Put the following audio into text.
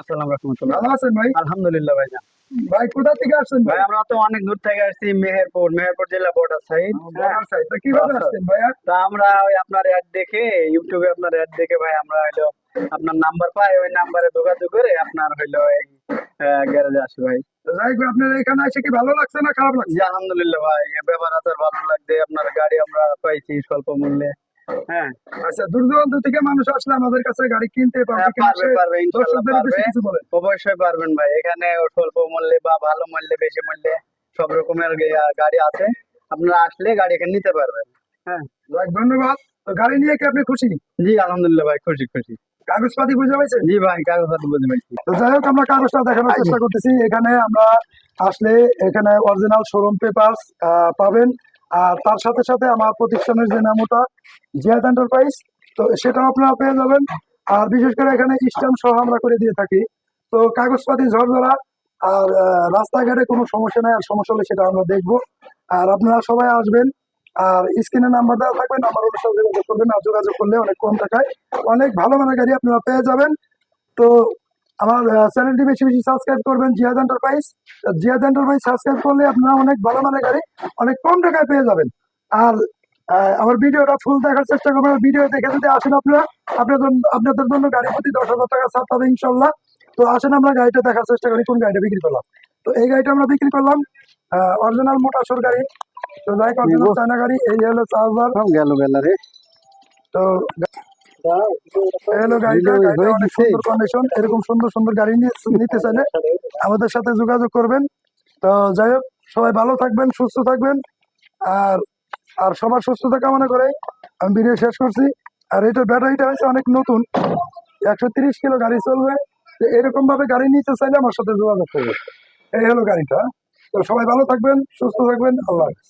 আসসালাম রহমতুল্লাহ ভালো আছেন ভাই? আলহামদুলিল্লাহ ভাই ভাই কোথা থেকে আসছেন ভাই? ভাই আমরা তো অনেক দূর থেকে আসছি মেহেরপুর মেহেরপুর জেলা বর্ডার সাইড বর্ডার সাইড তা কীভাবে আচ্ছা। আসছেন ভাইয়া? তা আমরা ওই আপনার অ্যাড দেখে ইউটিউবে আপনার অ্যাড দেখে ভাই আমরা হইল আপনার নাম্বার পাই ওই নাম্বারে যোগাযোগ করে আপনার হইল এই গ্যারেজে আসি ভাই। তো যাই হোক আপনার এখানে এসে কি ভালো লাগছে না খারাপ লাগছে? জি আলহামদুলিল্লাহ ভাই ব্যবহার আচার ভালো লাগছে আপনার গাড়ি আমরা পাইছি স্বল্প মূল্যে। হ্যাঁ। আচ্ছা দূর দূরান্ত থেকে মানুষ আসলে আমাদের কাছে গাড়ি কিনতে পারবে কিনা পারবে সে পারবে ইনশাল্লাহ দর্শকদের পারবে। বেশি কিছু বলেন। অবশ্যই পারবেন ভাই। এখানে স্বল্প মূল্যে বা ভালো মূল্যে বেশি মূল্যে সব রকমের গাড়ি আছে। আপনারা আসলে গাড়ি এখানে নিতে পারবেন। ধন্যবাদ। তো গাড়ি নিয়ে কি আপনি খুশি? জি আলহামদুলিল্লাহ ভাই খুশি খুশি। কাগজপাতি বুঝে পাইছেন? জি ভাই কাগজপত্র বুঝে পাইছি। তো যাই হোক আমরা কাগজটা দেখানোর চেষ্টা করতেছি। এখানে আমরা আসলে এখানে অরিজিনাল শোরুম পেপার পাবেন। আর তার সাথে সাথে আমার প্রতিষ্ঠানের যে নামটা, জিয়াদ এন্টারপ্রাইজ তো সেটাও আপনারা পেয়ে যাবেন। আর বিশেষ করে এখানে স্ট্যাম্প সহ আমরা করে দিয়ে থাকি। তো কাগজপাতি ঝরঝরা, আর রাস্তাঘাটে কোনো সমস্যা নাই, আর সমস্যা হলে সেটা আমরা দেখব। আর আপনারা সবাই আসবেন, আর স্ক্রিনে নাম্বার দেওয়া থাকবে, নাম্বার অনুসারে যোগাযোগ করবেন, আর যোগাযোগ করলে অনেক কম টাকায় অনেক ভালো মানের গাড়ি আপনারা পেয়ে যাবেন। তো আমার চ্যানেলটি বেশি বেশি সাবস্ক্রাইব করবেন Ziyad enterprise Ziyad enterprise subscribe করলে আপনারা অনেক ভালো মানের গাড়ি অনেক কম টাকায় পেয়ে যাবেন। আর আমার ভিডিওটা ফুল দেখার চেষ্টা করবেন। ভিডিও দেখে যদি আসেন আপনারা আপনাদের আপনাদের জন্য গাড়ি প্রতি দশ হাজার টাকা ছাড় পাবে ইনশাল্লাহ তো আসেন আমরা গাড়িটা দেখার চেষ্টা করি কোন গাড়িটা বিক্রি করলাম। তো এই গাড়িটা আমরা বিক্রি করলাম অরিজিনাল মোটাসোর গাড়ি। তো লাইক অরিজিনাল চায়না গাড়ি এই হলো চার্জার গেল গেল রে। তো গাড়িটা হয়ে গাড়িটা অনেক সুন্দর কন্ডিশন এরকম সুন্দর সুন্দর গাড়ি নিতে চাইলে আমাদের সাথে যোগাযোগ করবেন। তো যাই হোক সবাই ভালো থাকবেন সুস্থ থাকবেন আর আর সবার সুস্থতা কামনা করে আমি ভিডিও শেষ করছি। আর এটার ব্যাটারিটা হচ্ছে অনেক নতুন। একশো তিরিশ কিলো গাড়ি চলবে। এরকম ভাবে গাড়ি নিতে চাইলে আমার সাথে যোগাযোগ করবে এই হলো গাড়িটা। তো সবাই ভালো থাকবেন সুস্থ থাকবেন আল্লাহ হাফেজ।